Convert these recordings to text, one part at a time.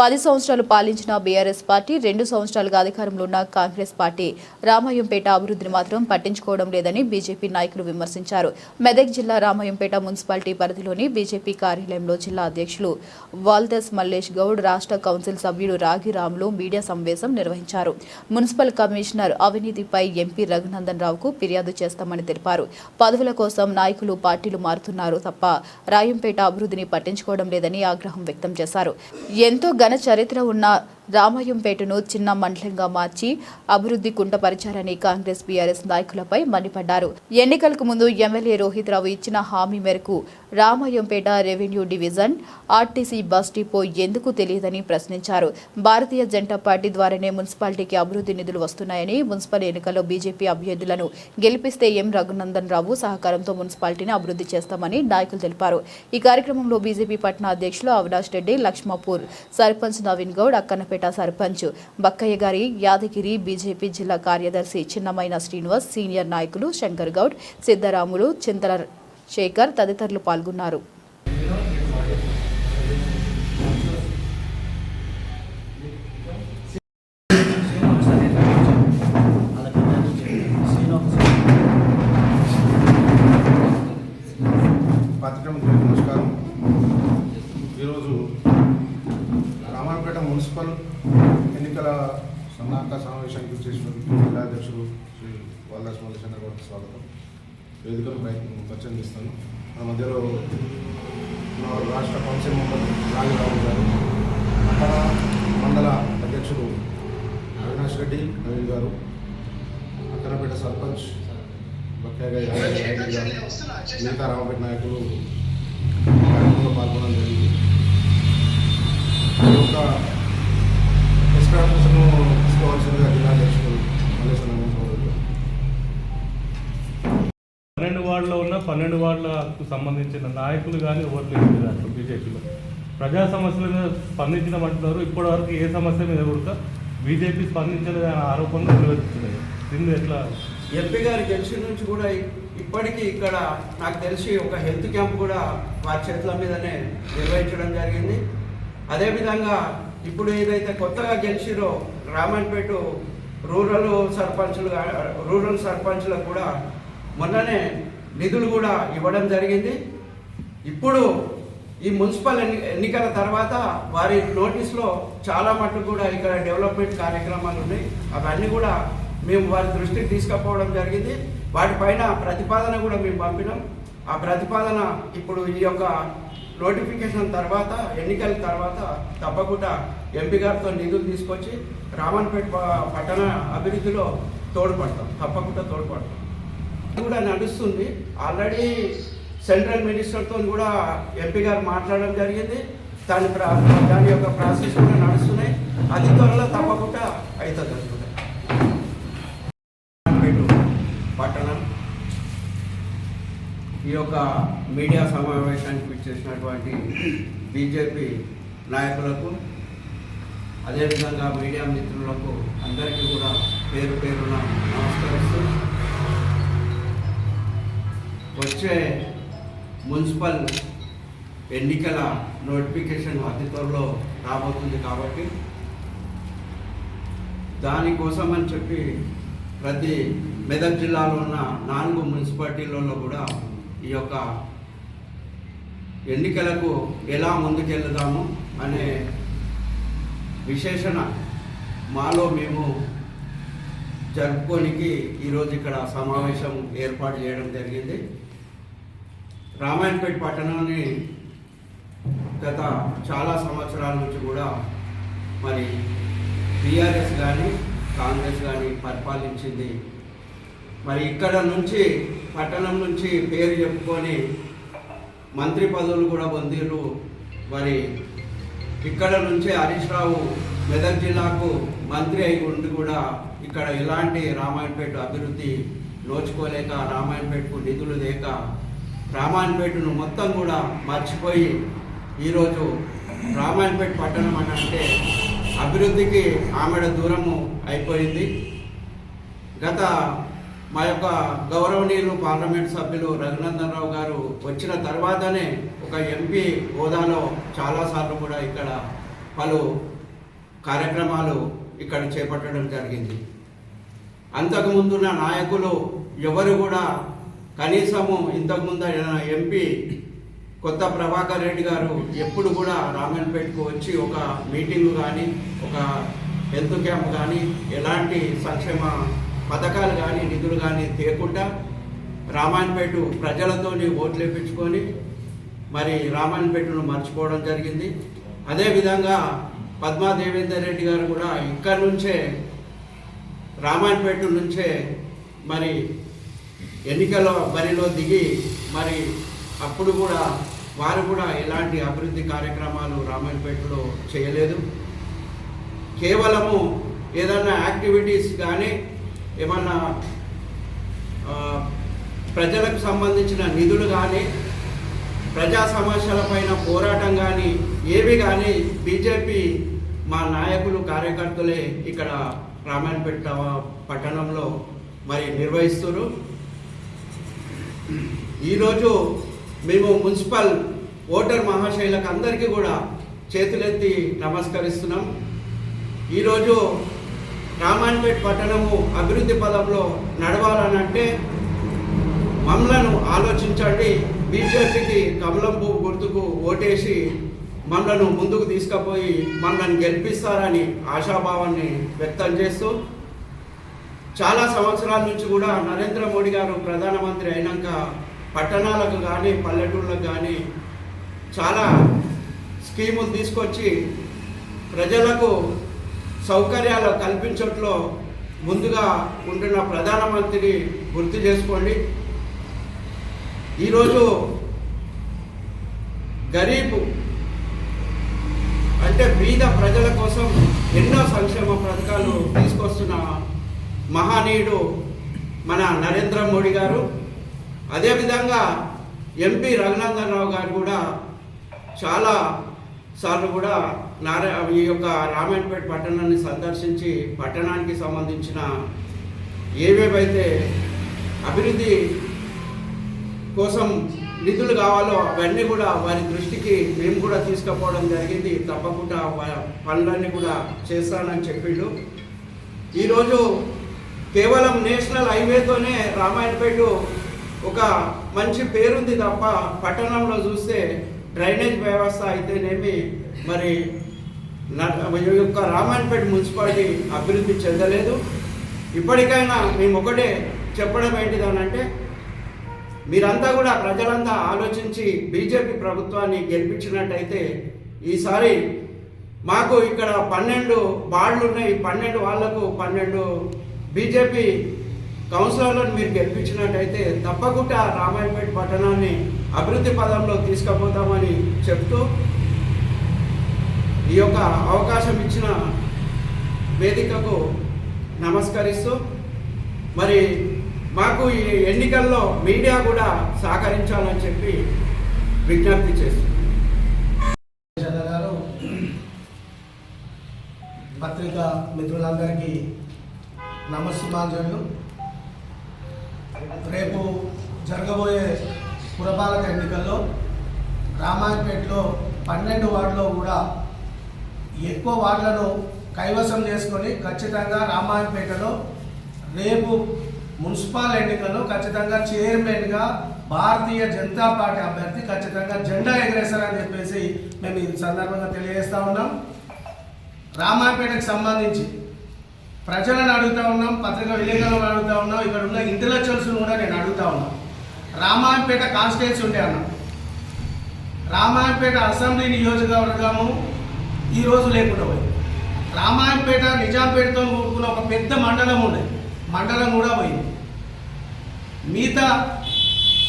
పది సంవత్సరాలు పాలించిన బీఆర్ఎస్ పార్టీ రెండు సంవత్సరాలుగా అధికారంలో ఉన్న కాంగ్రెస్ పార్టీ రామాయంపేట అభివృద్ధిని మాత్రం పట్టించుకోవడం లేదని బీజేపీ నాయకులు విమర్శించారు. మెదక్ జిల్లా రామాయంపేట మున్సిపాలిటీ పరిధిలోని బీజేపీ కార్యాలయంలో జిల్లా అధ్యక్షులు వాల్దస్ మల్లేష్ గౌడ్ రాష్ట్ర కౌన్సిల్ సభ్యుడు రాగిరాములు మీడియా సమావేశం నిర్వహించారు. మున్సిపల్ కమిషనర్ అవినీతిపై ఎంపీ రఘునందన్ రావుకు ఫిర్యాదు చేస్తామని తెలిపారు. పదవుల కోసం నాయకులు పార్టీలు మారుతున్నారు తప్ప రాయంపేట అభివృద్ధిని పట్టించుకోవడం లేదని ఆగ్రహం వ్యక్తం చేశారు. ఎంతో ఘన చరిత్ర ఉన్న రామయ్యంపేటను చిన్న మండలంగా మార్చి అభివృద్ధి కుంటపరిచారని కాంగ్రెస్ బీఆర్ఎస్ నాయకులపై మండిపడ్డారు. ఎన్నికలకు ముందు ఎమ్మెల్యే రోహిత్ రావు ఇచ్చిన హామీ మేరకు Ramayampet revenue division RTC bus depot ఎందుకు తెలియదని ప్రశ్నించారు. భారతీయ జనతా పార్టీ ద్వారానే మున్సిపాలిటీకి అభివృద్ధి నిధులు వస్తున్నాయని మున్సిపల్ ఎన్నికల్లో బీజేపీ అభ్యర్థులను గెలిపిస్తే ఎం రఘునందన్ రావు సహకారంతో మున్సిపాలిటీని అభివృద్ధి చేస్తామని నాయకులు తెలిపారు. ఈ కార్యక్రమంలో బీజేపీ పట్టణ అధ్యక్షులు అవినాష్ రెడ్డి లక్ష్మాపూర్ సర్పంచ్ నవీన్ గౌడ్ అక్కన్నపేట సర్పంచ్ బక్కయ్య గారి యాదగిరి బీజేపీ జిల్లా కార్యదర్శి చిన్నమైన శ్రీనివాస్ సీనియర్ నాయకులు శంకర్ గౌడ్ సిద్ధరాములు చింతల శేఖర్ తదితరులు పాల్గొన్నారు. పత్రికలకు నమస్కారం. ఈరోజు రామాయపేట మున్సిపల్ ఎన్నికల సన్నాహక సమావేశానికి చేసినటువంటి జిల్లా అధ్యక్షుడు శ్రీ వల్లాస్ మల్లేశ్వర గారికి స్వాగతం. వేదికను పరిచయం చేస్తాను. మన మధ్యలో మా రాష్ట్ర కౌన్సిల్ మెంబర్ రాజరావు గారు పట్టణ మండల అధ్యక్షుడు అవినాష్ రెడ్డి నవీన్ గారు అక్కనపేట సర్పంచ్ యాదగిరి గారు మిగతా రామపేట నాయకులు కార్యక్రమంలో పాల్గొనడం జరిగింది. ఈ యొక్క ఎస్టాబ్లిష్ను పన్నెండు వార్డులకు సంబంధించిన నాయకులు కానీ ఎవరు లేదు దాంట్లో బీజేపీలో. ప్రజా సమస్యల మీద స్పందించమంటున్నారు ఇప్పటి వరకు ఏ సమస్య మీద కూడా బీజేపీ స్పందించలేదు అనే ఆరోపణలు నిర్వహిస్తున్నాయి దీన్ని ఎట్లా ఎంపీ గారి గెలిచిన నుంచి కూడా ఇప్పటికీ ఇక్కడ నాకు తెలిసి ఒక హెల్త్ క్యాంప్ కూడా వారి చేతుల మీదనే నిర్వహించడం జరిగింది. అదేవిధంగా ఇప్పుడు ఏదైతే కొత్తగా గెలిచిరో రామన్పేట రూరల్ సర్పంచులు రూరల్ సర్పంచ్లకు కూడా మొన్ననే నిధులు కూడా ఇవ్వడం జరిగింది. ఇప్పుడు ఈ మున్సిపల్ ఎన్ని ఎన్నికల తర్వాత వారి నోటీస్లో చాలా మటుకు కూడా ఇక్కడ డెవలప్మెంట్ కార్యక్రమాలు ఉన్నాయి. అవన్నీ కూడా మేము వారి దృష్టికి తీసుకుపోవడం జరిగింది. వాటిపైన ప్రతిపాదన కూడా మేము పంపినాం. ఆ ప్రతిపాదన ఇప్పుడు ఈ యొక్క నోటిఫికేషన్ తర్వాత ఎన్నికల తర్వాత తప్పకుండా ఎంపీ గారితో నిధులు తీసుకొచ్చి రామన్పేట పట్టణ అభివృద్ధిలో తోడ్పడతాం. తప్పకుండా తోడ్పడతాం. కూడా నడుస్తుంది. ఆల్రెడీ సెంట్రల్ మినిస్టర్తో కూడా ఎంపీ గారు మాట్లాడడం జరిగింది. దాని ప్రా దాని యొక్క ప్రాసెస్ కూడా నడుస్తున్నాయి. అది త్వరలో తప్పకుండా అవుతుంది అనుకుంటా. పట్టణం. ఈ యొక్క మీడియా సమావేశానికి ఇచ్చేసినటువంటి బీజేపీ నాయకులకు అదేవిధంగా మీడియా మిత్రులకు అందరికీ కూడా పేరు పేరున వచ్చే మున్సిపల్ ఎన్నికల నోటిఫికేషన్ అతి త్వరలో రాబోతుంది కాబట్టి దానికోసం అని చెప్పి ప్రతి మెదక్ జిల్లాలో ఉన్న నాలుగు మున్సిపాలిటీలలో కూడా ఈ యొక్క ఎన్నికలకు ఎలా ముందుకెళ్దాము అనే విశేషణ మాలో మేము జరుపుకోనికి ఈరోజు ఇక్కడ సమావేశం ఏర్పాటు చేయడం జరిగింది. రామాయణపేట పట్టణాన్ని గత చాలా సంవత్సరాల నుంచి కూడా మరి టీఆర్ఎస్ కానీ కాంగ్రెస్ కానీ పరిపాలించింది. మరి ఇక్కడ నుంచి పట్టణం నుంచి పేరు చెప్పుకొని మంత్రి పదవులు కూడా పొందిరు మరి ఇక్కడ నుంచే హరీష్ రావు మెదక్ జిల్లాకు మంత్రి అయి ఉండి కూడా ఇక్కడ ఎలాంటి రామాయణపేట అభివృద్ధి నోచుకోలేక రామాయణపేటకు నిధులు లేక రామాయణపేటను మొత్తం కూడా మర్చిపోయి ఈరోజు రామాయణపేట పట్టణం అని అంటే అభివృద్ధికి ఆమెడ దూరము అయిపోయింది. గత మా యొక్క గౌరవనీయులు పార్లమెంట్ సభ్యులు రఘునందన్ రావు గారు వచ్చిన తర్వాతనే ఒక ఎంపీ హోదాలో చాలాసార్లు కూడా ఇక్కడ పలు కార్యక్రమాలు ఇక్కడ చేపట్టడం జరిగింది. అంతకుముందున్న నాయకులు ఎవరు కూడా కనీసము ఇంతకుముందు ఎంపీ కొత్త ప్రభాకర్ రెడ్డి గారు ఎప్పుడు కూడా రామన్పేటకు వచ్చి ఒక మీటింగ్ కానీ ఒక హెల్త్ క్యాంప్ కానీ ఎలాంటి సంక్షేమ పథకాలు కానీ నిధులు కానీ తేకుండా రామాయణపేట ప్రజలతోని ఓట్లు వేయించుకొని మరి రామాయణపేటను మర్చిపోవడం జరిగింది. అదేవిధంగా పద్మా దేవేందర్ రెడ్డి గారు కూడా ఇక్కడ నుంచే రామాయణపేట నుంచే మరి ఎన్నికల బరిలో దిగి మరి అప్పుడు కూడా వారు కూడా ఎలాంటి అభివృద్ధి కార్యక్రమాలు రామాయణపేటలో చేయలేదు. కేవలము ఏదన్నా యాక్టివిటీస్ కానీ ఏమన్నా ప్రజలకు సంబంధించిన నిధులు కానీ ప్రజా సమస్యలపైన పోరాటం కానీ ఏవి కానీ బీజేపీ మా నాయకులు కార్యకర్తలే ఇక్కడ రామాయణపేట పట్టణంలో మరి నిర్వహిస్తున్నారు. ఈరోజు మేము మున్సిపల్ ఓటర్ మహాశైలకు అందరికీ కూడా చేతులెత్తి నమస్కరిస్తున్నాం. ఈరోజు రామాన్పేట్ పట్టణము అభివృద్ధి పదంలో నడవాలనంటే మమ్మలను ఆలోచించండి. బీజేపీకి కమలం పువ్వు గుర్తుకు ఓటేసి మమ్మలను ముందుకు తీసుకుపోయి మమ్మల్ని గెలిపిస్తారని ఆశాభావాన్ని వ్యక్తం చేస్తూ చాలా సంవత్సరాల నుంచి కూడా నరేంద్ర మోడీ గారు ప్రధానమంత్రి అయినాక పట్టణాలకు కానీ పల్లెటూళ్ళకు కానీ చాలా స్కీములు తీసుకొచ్చి ప్రజలకు సౌకర్యాలు కల్పించట్లో ముందుగా ఉంటున్న ప్రధానమంత్రిని గుర్తు చేసుకోండి. ఈరోజు గరీబ్ అంటే బీద ప్రజల కోసం ఎన్నో సంక్షేమ పథకాలు తీసుకొస్తున్న మహనీయుడు మన నరేంద్ర మోడీ గారు. అదేవిధంగా ఎంపీ రఘునందన్ రావు గారు కూడా చాలా సార్లు కూడా నారా ఈ యొక్క రామాయణపేట పట్టణాన్ని సందర్శించి పట్టణానికి సంబంధించిన ఏవేవైతే అభివృద్ధి కోసం నిధులు కావాలో అవన్నీ కూడా వారి దృష్టికి మేము కూడా తీసుకుపోవడం జరిగింది. తప్పకుండా పనులన్నీ కూడా చేస్తానని చెప్పిండు. ఈరోజు కేవలం నేషనల్ హైవేతోనే రామాయణపేట ఒక మంచి పేరుంది తప్ప పట్టణంలో చూస్తే డ్రైనేజ్ వ్యవస్థ అయితేనేమి మరి యొక్క రామాయణపేట మున్సిపాలిటీ అభివృద్ధి చెందలేదు. ఇప్పటికైనా మేము ఒకటే చెప్పడం ఏంటిదనంటే మీరంతా కూడా ప్రజలంతా ఆలోచించి బీజేపీ ప్రభుత్వాన్ని గెలిపించినట్టయితే ఈసారి మాకు ఇక్కడ పన్నెండు బాళ్ళు ఉన్నాయి పన్నెండు వాళ్ళకు పన్నెండు బీజేపీ కౌన్సిలర్లను మీరు గెలిపించినట్టయితే తప్పకుండా రామాయణపేట పట్టణాన్ని అభివృద్ధి పదంలో తీసుకుపోతామని చెప్తూ ఈ యొక్క అవకాశం ఇచ్చిన వేదికకు నమస్కరిస్తూ మరి మాకు ఈ ఎన్నికల్లో మీడియా కూడా సహకరించాలని చెప్పి విజ్ఞప్తి చేస్తున్నాం. గారు పత్రికా మిత్రులందరికీ నమస్సుమాంజలు రేపు జరగబోయే పురపాలక ఎన్నికల్లో రామాయణపేటలో పన్నెండు వార్డులో కూడా ఎక్కువ వార్డులను కైవసం చేసుకొని ఖచ్చితంగా రామాయణపేటలో రేపు మున్సిపల్ ఎన్నికల్లో ఖచ్చితంగా చైర్మన్గా భారతీయ జనతా పార్టీ అభ్యర్థి ఖచ్చితంగా జెండా ఎగరేస్తారని చెప్పేసి మేము ఈ సందర్భంగా తెలియజేస్తా ఉన్నాం. రామాయపేటకు సంబంధించి ప్రజలను అడుగుతా ఉన్నాం పత్రిక విలేకరులను అడుగుతా ఉన్నాం ఇక్కడ ఉన్న ఇంటలెక్చువల్స్ కూడా నేను అడుగుతా ఉన్నాం. రామాయణపేట కాన్స్టిట్యూన్సీ ఉండే అన్నాం. రామాయణపేట అసెంబ్లీ నియోజకవర్గము ఈ రోజు లేకుండా పోయింది. రామాయణపేట నిజాంపేటతో కూడుకున్న ఒక పెద్ద మండలం ఉండే మండలం కూడా పోయింది. మిగతా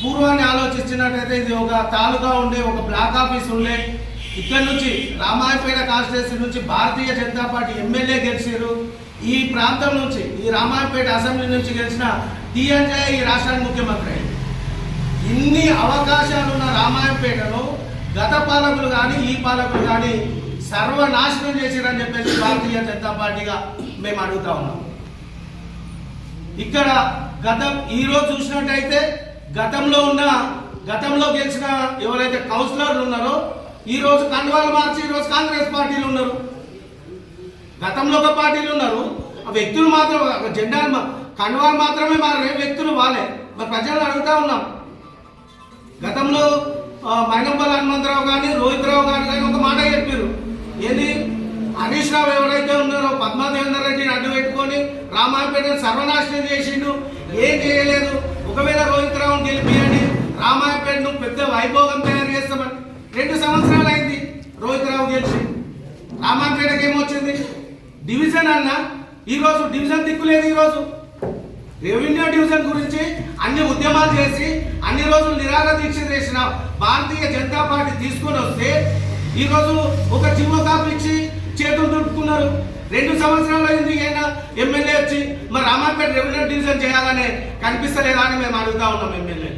పూర్వాన్ని ఆలోచించినట్టయితే ఇది ఒక తాలూకా ఉండే ఒక బ్లాక్ ఆఫీస్ ఉండే. ఇక్కడ నుంచి రామాయపేట కాన్స్టిట్యున్సీ నుంచి భారతీయ జనతా పార్టీ ఎమ్మెల్యే గెలిచారు. ఈ ప్రాంతం నుంచి ఈ రామాయపేట అసెంబ్లీ నుంచి గెలిచిన టీఎన్జే ఈ రాష్ట్రానికి ముఖ్యమంత్రి అయింది ఇన్ని అవకాశాలున్న రామాయపేటను గత పాలకులు కానీ ఈ పాలకులు కానీ సర్వనాశనం చేసిరని చెప్పేసి భారతీయ జనతా పార్టీగా మేము అడుగుతా ఉన్నాం. ఇక్కడ గతం ఈ రోజు చూసినట్టయితే గతంలో ఉన్న గతంలో గెలిచిన ఎవరైతే కౌన్సిలర్లు ఉన్నారో ఈరోజు కండువాలు మార్చి ఈ రోజు కాంగ్రెస్ పార్టీలు ఉన్నారు. గతంలో ఒక పార్టీలు ఉన్నారు. ఆ వ్యక్తులు మాత్రం ఒక జెండాలు కండువాలు మాత్రమే మారే వ్యక్తులు వాళ్ళే. మరి ప్రజలను అడుగుతా ఉన్నాం. గతంలో మైనంపల్లి హనుమంతరావు కానీ రోహిత్ రావు గారు కానీ ఒక మాట చెప్పారు ఏది? హరీష్ రావు ఎవరైతే ఉన్నారో పద్మాదేవేందర్ రెడ్డిని అడ్డు పెట్టుకొని రామాయపేటను సర్వనాశనం చేసిండు. ఏం చేయలేదు? ఒకవేళ రోహిత్ రావుని గెలిపియండి. రామాయపేటను పెద్ద వైభోగం తయారు చేస్తామని. రెండు సంవత్సరాలు అయింది రోహిత్ రావు గెలిచి. రామాయపేటకి ఏమొచ్చింది డివిజన్ అన్న ఈరోజు డివిజన్ దిక్కులేదు ఈరోజు రెవెన్యూ డివిజన్ గురించి అన్ని ఉద్యమాలు చేసి అన్ని రోజులు నిరాహార దీక్ష చేసిన భారతీయ జనతా పార్టీ తీసుకొని వస్తే ఈరోజు ఒక జీవో కాపు ఇచ్చి చేతులు దుడుపుకున్నారు. రెండు సంవత్సరాలు అయింది అయినా ఎమ్మెల్యే వచ్చి మరి రామాపేట రెవెన్యూ డివిజన్ చేయాలనే కనిపిస్తలేదా అని మేము అడుగుతా ఉన్నాం ఎమ్మెల్యే.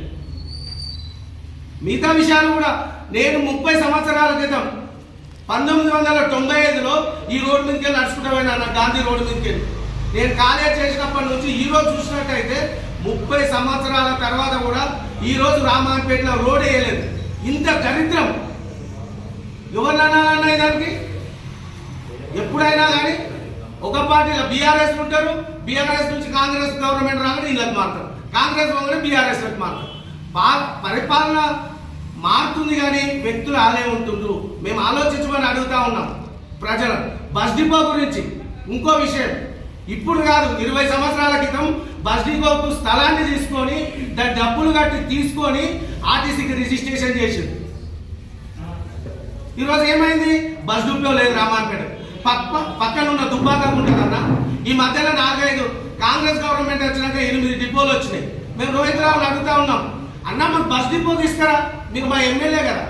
మిగతా విషయాలు కూడా నేను ముప్పై సంవత్సరాల క్రితం పంతొమ్మిది వందల తొంభై ఐదులో ఈ రోడ్డు మీదకి వెళ్ళి నడుచుకుంటూ పోయినా గాంధీ రోడ్డు మీదకి వెళ్ళి నేను కాలేజ్ చేసినప్పటి నుంచి ఈ రోజు చూసినట్టయితే ముప్పై సంవత్సరాల తర్వాత కూడా ఈ రోజు రామాయపేటలో రోడ్ వేయలేదు. ఇంత దరిద్రం. ఎవరిని అనాలన్నా దానికి ఎప్పుడైనా కానీ ఒక పార్టీలో బీఆర్ఎస్ ఉంటారు బీఆర్ఎస్ నుంచి కాంగ్రెస్ గవర్నమెంట్ రాగానే వీళ్ళకి మారుతారు. కాంగ్రెస్ పోగానే బీఆర్ఎస్ మారుతారు. పరిపాలన మారుతుంది కానీ వ్యక్తులు ఆలే ఉంటుండ్రు మేము ఆలోచించమని అడుగుతా ఉన్నాం. ప్రజలు బస్ డిపో గురించి ఇంకో విషయం. ఇప్పుడు కాదు ఇరవై సంవత్సరాల క్రితం బస్ డిపోకు స్థలాన్ని తీసుకొని దాని డబ్బులు కట్టి తీసుకొని ఆర్టీసీకి రిజిస్ట్రేషన్ చేసింది. ఈరోజు ఏమైంది? బస్ డిపో లేదు రామాయపేట పక్క పక్కన ఉన్న దుబ్బాక ఉంటుందన్న ఈ మధ్యలో నాలుగైదు కాంగ్రెస్ గవర్నమెంట్ వచ్చినాక ఎనిమిది డిపోలు వచ్చినాయి. మేము రోహిత్ రావులు అడుగుతా ఉన్నాం. అన్న మాకు బస్ డిపో తీసుకురా. మీరు మా ఎమ్మెల్యే కదా.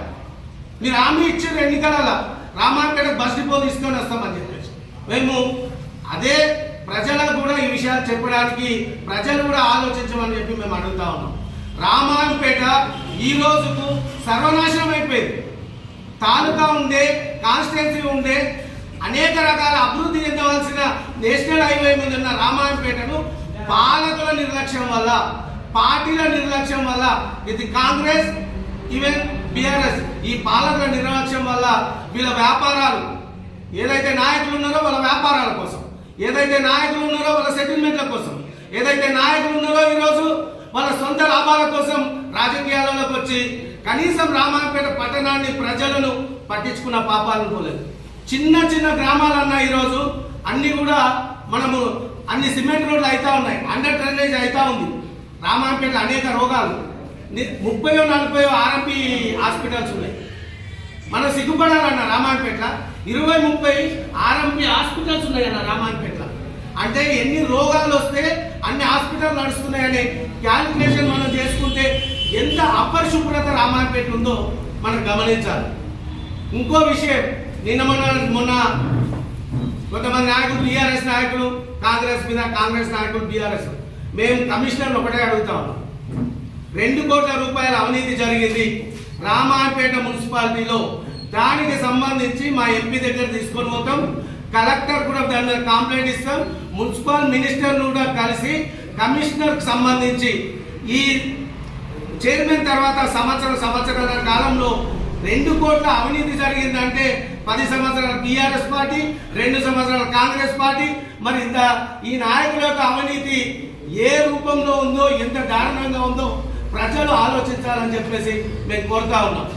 మీరు హామీ ఇచ్చారు ఎన్నికలలో. రామాయపేట బస్ డిపో తీసుకొని వస్తామని చెప్పేసి. మేము అదే ప్రజలకు కూడా ఈ విషయాలు చెప్పడానికి ప్రజలు కూడా ఆలోచించమని చెప్పి మేము అడుగుతా ఉన్నాం. రామాయపేట ఈ రోజుకు సర్వనాశనం అయిపోయింది. తాలూకా ఉండే కాన్స్టిట్యున్సీ ఉండే అనేక రకాల అభివృద్ధి చెందవలసిన నేషనల్ హైవే మీద ఉన్న రామాయణపేటను పాలకుల నిర్లక్ష్యం వల్ల పార్టీల నిర్లక్ష్యం వల్ల ఇది కాంగ్రెస్ ఈవెన్ బీఆర్ఎస్ ఈ పాలకుల నిర్లక్ష్యం వల్ల వీళ్ళ వ్యాపారాలు ఏదైతే నాయకులు ఉన్నారో వాళ్ళ వ్యాపారాల కోసం ఏదైతే నాయకులు ఉన్నారో వాళ్ళ సెటిల్మెంట్ల కోసం ఏదైతే నాయకులు ఉన్నారో ఈరోజు వాళ్ళ సొంత లాభాల కోసం రాజకీయాలలోకి వచ్చి కనీసం రామాయపేట పట్టణాన్ని ప్రజలను పట్టించుకున్న పాపాలనుకోలేదు చిన్న చిన్న గ్రామాలన్నా ఈరోజు అన్ని కూడా మనము అన్ని సిమెంట్ రోడ్లు అవుతా ఉన్నాయి అండర్ డ్రైనేజ్ అవుతా ఉంది. రామాయపేట అనేక రోగాలు. ముప్పై నలభై ఆర్ఎంపీ హాస్పిటల్స్ ఉన్నాయి. మనం సిగ్గుపడాలన్న రామాయణపేట ఇరవై ముప్పై ఆర్ఎంపీ హాస్పిటల్స్ ఉన్నాయన్న రామాయణపేట అంటే ఎన్ని రోగాలు వస్తే అన్ని హాస్పిటల్ నడుస్తున్నాయనే క్యాలిక్యులేషన్ మనం చేసుకుంటే ఎంత అపరిశుభ్రత రామాయణపేట ఉందో మనం గమనించాలి. ఇంకో విషయం నిన్న మొన్న మొన్న కొంతమంది నాయకులు బీఆర్ఎస్ నాయకులు కాంగ్రెస్ మీద కాంగ్రెస్ నాయకులు బీఆర్ఎస్. మేము కమిషనర్లు ఒకటే అడుగుతా ఉన్నాం. రెండు కోట్ల రూపాయల అవినీతి జరిగింది. రామాయపేట మున్సిపాలిటీలో దానికి సంబంధించి మా ఎంపీ దగ్గర తీసుకొని పోతాం. కలెక్టర్ కూడా దాని మీద కంప్లైంట్ ఇస్తాం. మున్సిపల్ మినిస్టర్ కూడా కలిసి కమిషనర్కి సంబంధించి ఈ చైర్మన్ తర్వాత సంవత్సరం సంవత్సరాల కాలంలో రెండు కోట్ల అవినీతి జరిగిందంటే పది సంవత్సరాల టీఆర్ఎస్ పార్టీ రెండు సంవత్సరాల కాంగ్రెస్ పార్టీ. మరి ఇంత ఈ నాయకుల యొక్క అవినీతి ఏ రూపంలో ఉందో ఎంత దారుణంగా ఉందో ప్రజలు ఆలోచించాలని చెప్పేసి మేము కోరుతా ఉన్నాం.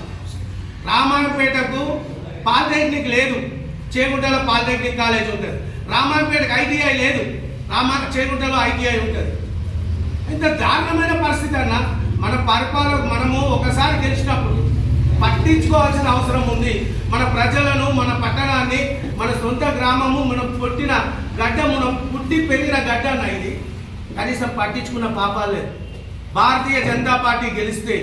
రామాయణపేటకు పాలిటెక్నిక్ లేదు. చేగుంటలో పాలిటెక్నిక్ కాలేజ్ ఉంటుంది. రామాయణపేటకు ఐటీఐ లేదు. రామా చేగుంటలో ఐటీఐ ఉంటుంది. ఇంత దారుణమైన పరిస్థితి అన్న మన పరిపాలన మనము ఒకసారి గెలిచినప్పుడు పట్టించుకోవాల్సిన అవసరం ఉంది. మన ప్రజలను మన పట్టణాన్ని మన సొంత గ్రామము మనం పుట్టిన గడ్డ మనం పుట్టి పెరిగిన గడ్డ అన్న ఇది. కనీసం పట్టించుకున్న పాపాలు లేదు. భారతీయ జనతా పార్టీ గెలిస్తే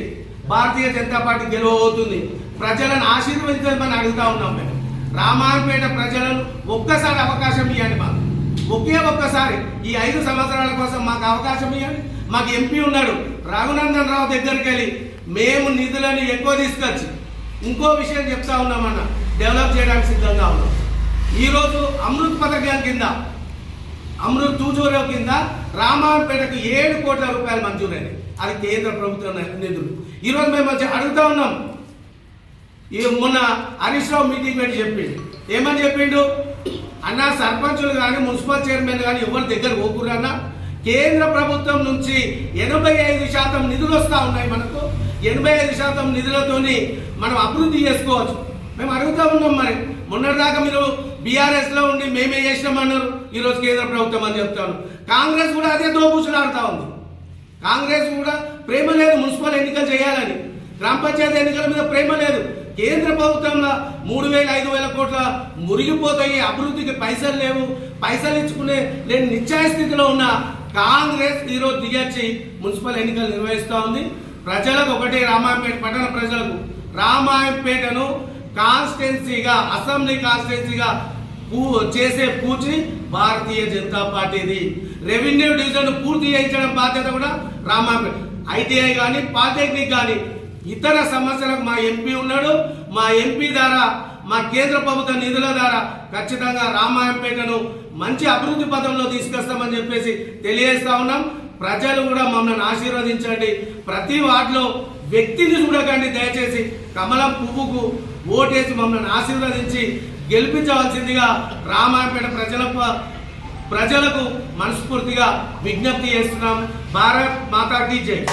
భారతీయ జనతా పార్టీ గెలవబోతుంది. ప్రజలను ఆశీర్వదించమని అడుగుతా ఉన్నాం మేము. రామాయణపేట ప్రజలను ఒక్కసారి అవకాశం ఇవ్వండి మాకు. ఒకే ఒక్కసారి ఈ ఐదు సంవత్సరాల కోసం మాకు అవకాశం ఇవ్వండి. మాకు ఎంపీ ఉన్నాడు రఘునందన్ రావు దగ్గరికి వెళ్ళి మేము నిధులను ఎక్కువ తీసుకొచ్చి ఇంకో విషయం చెప్తా ఉన్నామన్న డెవలప్ చేయడానికి సిద్ధంగా ఉన్నాం. ఈరోజు అమృత్ పథకం కింద అమృత్ టూజోరో కింద రామాయణపేటకు ఏడు కోట్ల రూపాయలు మంజూరైంది అది కేంద్ర ప్రభుత్వం నిధులు. ఈరోజు మేము వచ్చి అడుగుతా ఉన్నాం. ఈ మొన్న హరీష్ రావు మీటింగ్ పెట్టి చెప్పిండు. ఏమని చెప్పిండు? అన్న సర్పంచులు కానీ మున్సిపల్ చైర్మన్ కానీ ఎవరి దగ్గర పోకురన్నా కేంద్ర ప్రభుత్వం నుంచి ఎనభై ఐదు శాతం నిధులు వస్తూ ఉన్నాయి మనకు. ఎనభై ఐదు శాతం నిధులతోని మనం అభివృద్ధి చేసుకోవచ్చు. మేము అడుగుతా ఉన్నాం మరి. మొన్నటిదాకా మీరు బీఆర్ఎస్లో ఉండి మేమే చేసినామన్నారు ఈరోజు కేంద్ర ప్రభుత్వం అని చెప్తాను. కాంగ్రెస్ కూడా అదే దోపుసులాడుతూ ఉంది. కాంగ్రెస్ కూడా ప్రేమ లేదు మున్సిపల్ ఎన్నికలు చేయాలని. గ్రామ పంచాయతీ ఎన్నికల మీద ప్రేమ లేదు. కేంద్ర ప్రభుత్వంలో మూడు వేల ఐదు వేల కోట్ల మురిగిపోతాయి అభివృద్ధికి పైసలు లేవు. పైసలు ఇచ్చుకునే నేను నిశ్చయ స్థితిలో ఉన్న కాంగ్రెస్ ఈరోజు దిగచ్చి మున్సిపల్ ఎన్నికలు నిర్వహిస్తూ ఉంది. ప్రజలకు ఒకటే రామాయపేట పట్టణ ప్రజలకు రామాయపేటను కాన్స్టెన్సీగా అసెంబ్లీ కాన్స్టెన్సీగా పూ- చేసే పూచి భారతీయ జనతా పార్టీది. రెవెన్యూ డివిజన్ పూర్తి చేయించడం బాధ్యత కూడా రామాపేట ఐటీఐ కానీ పాలిటెక్నిక్ కానీ ఇతర సమస్యలకు మా ఎంపీ ఉన్నాడు. మా ఎంపీ ద్వారా మా కేంద్ర ప్రభుత్వ నిధుల ద్వారా ఖచ్చితంగా రామాయంపేటను మంచి అభివృద్ధి పథంలో తీసుకొస్తామని చెప్పేసి తెలియజేస్తా ఉన్నాం. ప్రజలు కూడా మమ్మల్ని ఆశీర్వదించండి. ప్రతి వార్డులో వ్యక్తిని చూడకండి దయచేసి. కమలం పువ్వుకు ఓటేసి మమ్మల్ని ఆశీర్వదించి గెలిపించవలసిందిగా రామాయపేట ప్రజల ప్రజలకు మనస్ఫూర్తిగా విజ్ఞప్తి చేస్తున్నాం. భారత్ మాతా కీ జై.